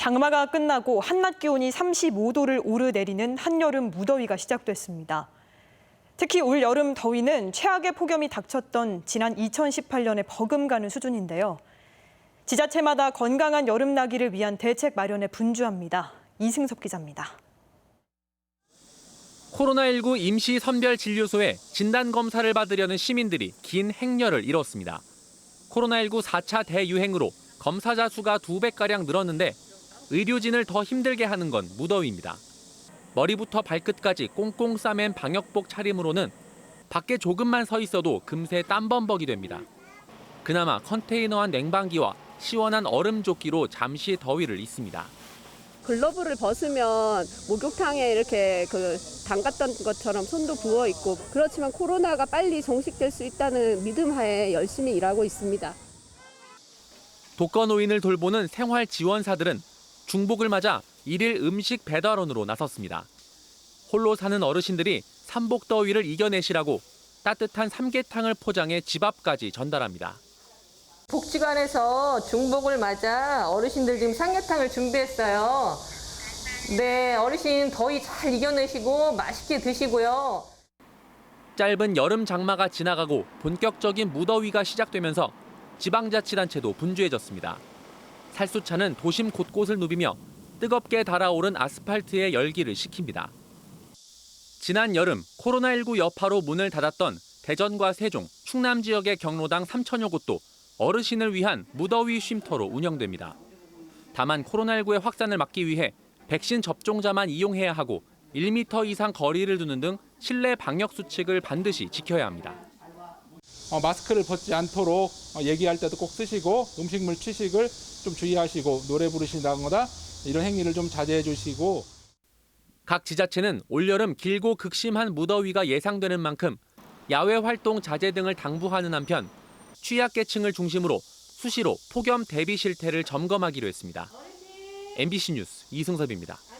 장마가 끝나고 한낮 기온이 35도를 오르내리는 한여름 무더위가 시작됐습니다. 특히 올 여름 더위는 최악의 폭염이 닥쳤던 지난 2018년에 버금가는 수준인데요. 지자체마다 건강한 여름 나기를 위한 대책 마련에 분주합니다. 이승섭 기자입니다. 코로나19 임시 선별 진료소에 진단 검사를 받으려는 시민들이 긴 행렬을 이뤘습니다. 코로나19 4차 대유행으로 검사자 수가 두 배가량 늘었는데 의료진을 더 힘들게 하는 건 무더위입니다. 머리부터 발끝까지 꽁꽁 싸맨 방역복 차림으로는 밖에 조금만 서 있어도 금세 땀범벅이 됩니다. 그나마 컨테이너 안 냉방기와 시원한 얼음 조끼로 잠시 더위를 잊습니다. 글러브를 벗으면 목욕탕에 이렇게 그 담갔던 것처럼 손도 부어 있고 그렇지만 코로나가 빨리 종식될 수 있다는 믿음 하에 열심히 일하고 있습니다. 독거 노인을 돌보는 생활 지원사들은 중복을 맞아 일일 음식 배달원으로 나섰습니다. 홀로 사는 어르신들이 삼복더위를 이겨내시라고 따뜻한 삼계탕을 포장해 집 앞까지 전달합니다. 복지관에서 중복을 맞아 어르신들 지금 삼계탕을 준비했어요. 네, 어르신 더위 잘 이겨내시고 맛있게 드시고요. 짧은 여름 장마가 지나가고 본격적인 무더위가 시작되면서 지방자치단체도 분주해졌습니다. 살수차는 도심 곳곳을 누비며 뜨겁게 달아오른 아스팔트에 열기를 식힙니다. 지난 여름 코로나19 여파로 문을 닫았던 대전과 세종, 충남 지역의 경로당 3천여 곳도 어르신을 위한 무더위 쉼터로 운영됩니다. 다만 코로나19의 확산을 막기 위해 백신 접종자만 이용해야 하고 1m 이상 거리를 두는 등 실내 방역 수칙을 반드시 지켜야 합니다. 어, 마스크를 벗지 않도록 어, 얘기할 때도 꼭 쓰시고 음식물 취식을 좀 주의하시고 노래 부르신다거나 이런 행위를 좀 자제해 주시고 각 지자체는 올여름 길고 극심한 무더위가 예상되는 만큼 야외 활동 자제 등을 당부하는 한편 취약계층을 중심으로 수시로 폭염 대비 실태를 점검하기로 했습니다. MBC 뉴스 이승섭입니다.